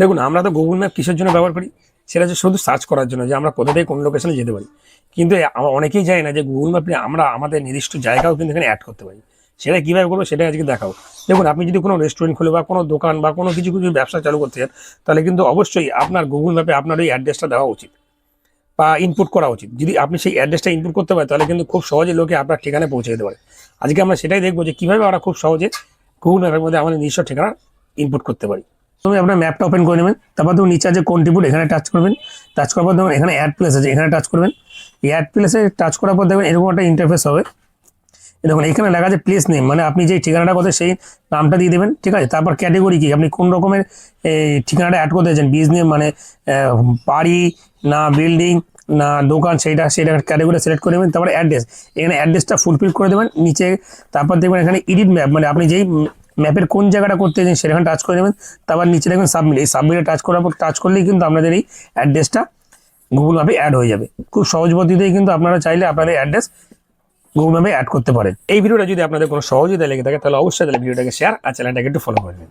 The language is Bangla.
দেখুন, আমরা তো গুগল ম্যাপ কিসের জন্য ব্যবহার করি? সেটা হচ্ছে শুধু সার্চ করার জন্য, যে আমরা কোথা থেকে কোন লোকেশনে যেতে পারি। কিন্তু অনেকেই জানি না যে গুগল ম্যাপে আমরা আমাদের নির্দিষ্ট জায়গাও কিন্তু এখানে অ্যাড করতে পারি। সেটা কীভাবে করব সেটা আজকে দেখাও দেখুন, আপনি যদি কোনো রেস্টুরেন্ট খুলে বা কোনো দোকান বা কোনো কিছু কিছু ব্যবসা চালু করতে চান, তাহলে কিন্তু অবশ্যই আপনার গুগল ম্যাপে আপনার ওই অ্যাড্রেসটা দেওয়া উচিত বা ইনপুট করা উচিত। যদি আপনি সেই অ্যাড্রেসটা ইনপুট করতে পারেন, তাহলে কিন্তু খুব সহজে লোকে আপনার ঠিকানায় পৌঁছে দিতে পারে। আজকে আমরা সেটাই দেখব যে কীভাবে আমরা খুব সহজে গুগল ম্যাপের মধ্যে আমাদের নিজস্ব ঠিকানা ইনপুট করতে পারি। তুমি আপনার ম্যাপটা ওপেন করে নেবেন, তারপর তুমি নিচে আছে কন্ট্রিবিউট এখানে টাচ করবেন। টাচ করার পর দেখবেন এখানে অ্যাড প্লেস আছে, এখানে টাচ করবেন। অ্যাড প্লেসে টাচ করার পর দেখবেন এরকম একটা ইন্টারফেস হবে। দেখুন, এখানে লেখা আছে প্লেস নেম মানে আপনি যে ঠিকানাটা করতে সেই নামটা দিয়ে দেবেন, ঠিক আছে? তারপর ক্যাটেগরি কি? আপনি কোন রকমের ঠিকানাটা অ্যাড করতে চান বিজনেস মানে বাড়ি, না বিল্ডিং না দোকান, সেইটা সেটা ক্যাটেগরি সিলেক্ট করে নেবেন, তারপরে অ্যাড্রেস এখানে অ্যাড্রেসটা ফুলফিল করে দেবেন, নিচে, তারপর দেখবেন এখানে এডিট ম্যাপ মানে আপনি যেই ম্যাপের কোন জায়গাটা করতে চান সেখানে টাচ করে নেবেন, তারপর নিচে দেখবেন সাবমিট এই সাবমিটে টাচ করার পর টাচ করলেই কিন্তু আপনাদের এই অ্যাড্রেসটা গুগল ম্যাপে অ্যাড হয়ে যাবে। খুব সহজ পদ্ধতিতেই কিন্তু আপনারা চাইলে আপনাদের অ্যাড্রেস গুগল ম্যাপে অ্যাড করতে পারেন। এই ভিডিওটা যদি আপনাদের কোনো সহযোগিতা লেগে থাকে, তাহলে অবশ্যই তাহলে ভিডিওটাকে শেয়ার আর চ্যানেলটাকে একটু ফলো করবেন